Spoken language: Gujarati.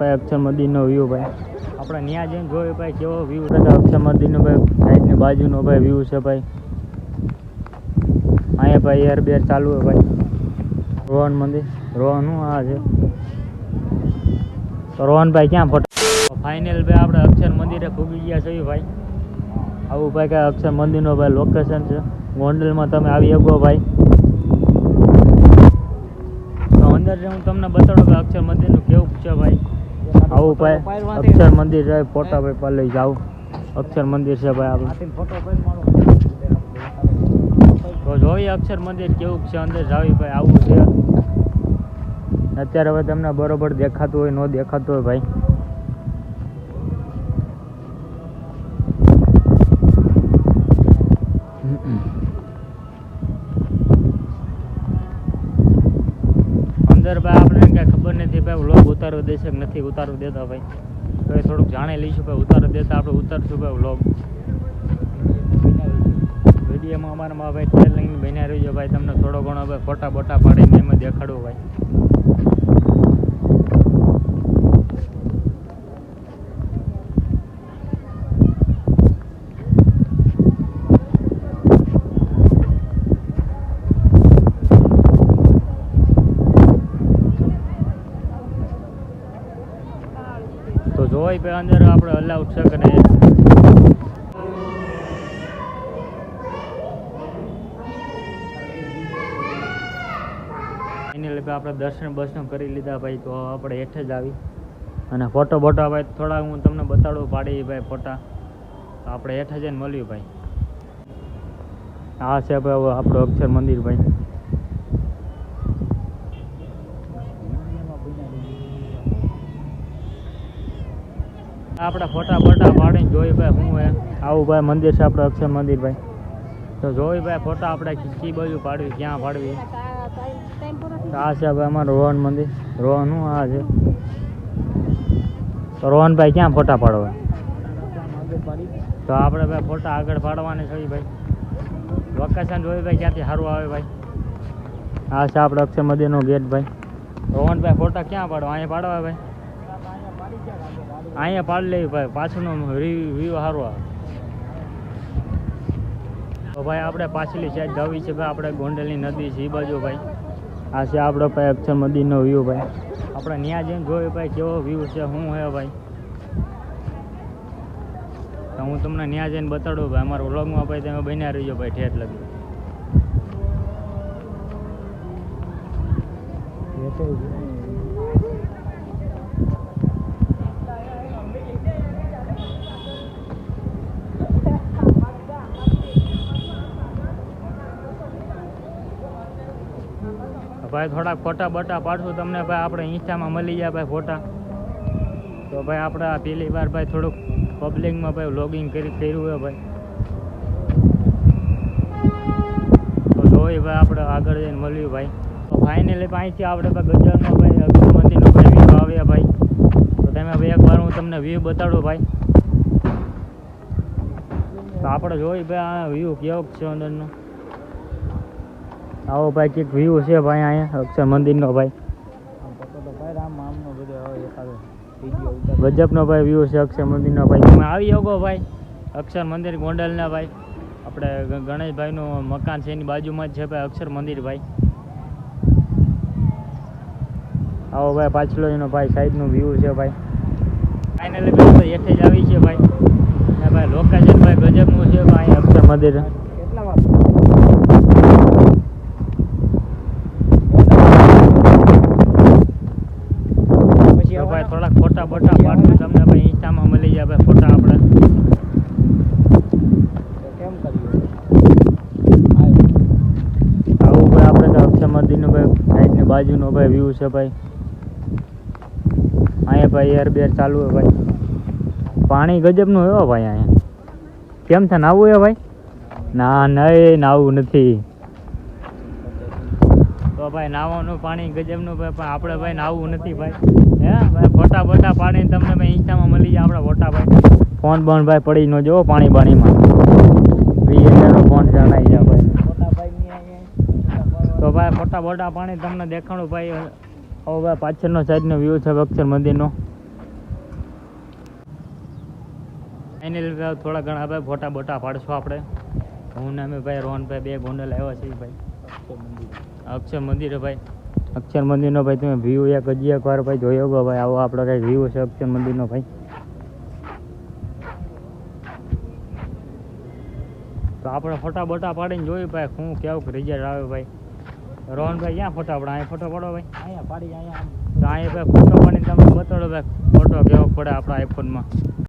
ભાઈ અક્ષર મંદિરનો વ્યૂ ભાઈ. આપણે ત્યાં જઈને જોયું ભાઈ કેવો વ્યૂ છે અક્ષર મંદિરનો ભાઈ સાઈડની બાજુનો ભાઈ વ્યૂ છે ભાઈ. અહીંયા ભાઈ એર બેર ચાલુ છે ભાઈ. રોહન મંદિર. રોહન શું આ છે? તો રોહનભાઈ ક્યાં ફોટો? ફાઇનલ ભાઈ આપણે અક્ષર મંદિરે ભૂગી ગયા છીએ ભાઈ. આવું ભાઈ કે અક્ષર મંદિરનો ભાઈ લોકેશન છે. ગોંડલમાં તમે આવી શકો ભાઈ. અંદર જે હું તમને બતાડું કે અક્ષર મંદિરનું કેવું છે ભાઈ. આવું ભાઈ. અક્ષર મંદિર છે ફોટા ભાઈ પર લઈ જાવ અક્ષર મંદિર છે ભાઈ આપણે. તો જોઈએ અક્ષર મંદિર કેવું છે અંદર જાવી ભાઈ આવું છે. અત્યારે હવે તમને બરોબર દેખાતું હોય ન દેખાતું હોય ભાઈ. અંદર ભાઈ આપણે કાંઈ ખબર નથી ભાઈ વ્લોગ ઉતારવા દેશે કે નથી ઉતારવા દેતા ભાઈ. તો એ થોડુંક જાણી લઈશું ભાઈ, ઉતારવા દેતા આપણે ઉતારશું ભાઈ વ્લોગ વિડીયોમાં અમારામાં ભાઈ ટ્રેલ લઈને બન્યા રહીજો ભાઈ, તમને થોડો ઘણો ભાઈ ફોટા બોટા પાડીને એમાં દેખાડવું ભાઈ. તો જોઈ ભાઈ અંદર આપણે અલાઉડ છે કે નહીં? ફાઇનલી ભાઈ આપણે દર્શન બર્શન કરી લીધા ભાઈ, તો આપણે હેઠે જ આવી. અને ફોટો બોટો ભાઈ, થોડા હું તમને બતાડું પાડી ભાઈ ફોટા. તો આપણે હેઠે જઈને મળ્યું ભાઈ. આ છે ભાઈ આપણું અક્ષર મંદિર ભાઈ. આપણા ફોટા બોટા પાડીને જોઈ ભાઈ શું હે? આવું ભાઈ મંદિર છે, આપણે અક્ષર મંદિર ભાઈ તો જોઈ ભાઈ ફોટા આપણે કી બાજુ પાડવી, ક્યાં પાડવી? તો આ છે ભાઈ અમારું રોહન મંદિર. રોહન શું આ છે. તો રોહનભાઈ ક્યાં ફોટા પાડવા? તો આપણે ભાઈ ફોટા આગળ પાડવાના છે ભાઈ. લોકેશન જોઈ ભાઈ ક્યાંથી સારું આવે ભાઈ? આ છે આપણે અક્ષર મંદિરનો ગેટ ભાઈ. રોહનભાઈ ફોટા ક્યાં પાડવા? અહીંયા પાડવા ભાઈ? અહીંયા પાડી લેવી ભાઈ, પાછળનો વ્યૂ સારો ભાઈ આપણે પાછલી સાઈડ જવી છે ભાઈ, આપણે ગોંડલની નદી છે એ બાજુ ભાઈ. આ છે આપણો ભાઈ અક્ષર નદીનો વ્યૂ ભાઈ. આપણે ત્યાં જઈને જોયું ભાઈ, કેવો વ્યૂ છે, શું હે ભાઈ? તો હું તમને ત્યાં જઈને બતાડું ભાઈ, અમારા વ્લોગમાં ભાઈ તમે બન્યા રહીજો ભાઈ, ઠેઠ લગી. ભાઈ, થોડાક ફોટા બટા પાડશું તમને ભાઈ, આપણે ઇન્સ્ટામાં મળી જાય ભાઈ ફોટા. તો ભાઈ, આપણે પહેલી વાર ભાઈ થોડુંક પબ્લિકમાં ભાઈ વ્લોગિંગ કરી કર્યું હોય ભાઈ. તો જોઈ ભાઈ, આપણે આગળ જઈને મળ્યું ભાઈ. તો ફાઇનલી અહીંથી આપણે ભાઈ ગજરમાં ભાઈ અક્ષર મંદિરનો ભાઈ વ્યૂ આવ્યા ભાઈ. તો તમે ભાઈ એકવાર હું તમને વ્યૂ બતાડું ભાઈ. તો આપણે જોઈ ભાઈ, આ વ્યૂ કેવો છે અંદરનો? આવો ભાઈ કંઈક વ્યૂ છે ભાઈ અહીંયા અક્ષર મંદિરનો ભાઈ. ગજબનો ભાઈ વ્યૂ છે અક્ષર મંદિરનો ભાઈ. તમે આવી શકો ભાઈ, અક્ષર મંદિર ગોંડલના ભાઈ. આપણે ગણેશભાઈનું મકાન છે એની બાજુમાં જ છે ભાઈ અક્ષર મંદિર ભાઈ. આવો ભાઈ, પાછલો એનો ભાઈ સાઈડનું વ્યૂ છે ભાઈ. ફાઇનલી ભાઈ હેઠે જ આવી છે ભાઈ. ભાઈ લોકેશન ભાઈ ગજબનું છે ભાઈ. અક્ષર મંદિર તો ભાઈ થોડાક ફોટા બોટા પાડશું તમને ભાઈ ઇન્સ્ટામાં મળી જાય ભાઈ ફોટા આપણે આવું ભાઈ આપણે તો અક્ષર મંદિરનું ભાઈ સાઈડની બાજુનો ભાઈ વ્યૂ છે ભાઈ. અહીંયા ભાઈ એરબેર ચાલુ હોય ભાઈ. પાણી ગજબનું હોય ભાઈ અહીંયા. કેમ છે, નાવું એ ભાઈ? ના નહીં નાવું નથી. તો ભાઈ નાવાનું પાણી ગજબનું ભાઈ, પણ આપણે ભાઈ નાવું નથી ભાઈ. હે, ભાઈ ફોટા ફોટા પાણી તમને ભાઈ ઇન્સ્ટામાં મળી જાય આપણા ફોટા ભાઈ. ફોન બોન ભાઈ પડી ન જવો પાણી વીએનએલનો ફોન જણાવી જાય ભાઈ. તો ભાઈ મોટા મોટા પાણી તમને દેખાણું ભાઈ. હવે ભાઈ પાછળનો સાઈડનો વ્યૂ છે અક્ષર મંદિરનો. એની લીધે થોડા ઘણા ભાઈ ફોટા બોટા પાડશું આપણે. હું ને અમે ભાઈ રોહનભાઈ બે ગોંડલ આવ્યા છીએ ભાઈ. અક્ષર મંદિર ભાઈ. અક્ષર મંદિરનો ભાઈ તમે વ્યૂ એક હજી એકવાર ભાઈ જોયો ગયો ભાઈ. આવો આપણો કાંઈ વ્યૂ છે અક્ષર મંદિરનો ભાઈ. તો આપણે ફોટા બોટા પાડીને જોયું ભાઈ. શું કેવું રિઝલ્ટ આવે ભાઈ. રોહનભાઈ, ક્યાં ફોટા પડે? અહીંયા ફોટો પડો ભાઈ. અહીંયા પાડી, અહીંયા અહીંયા ભાઈ ફોટો પાડીને તમે બતાડો ભાઈ, ફોટો કેવો પડે આપણા આઈફોનમાં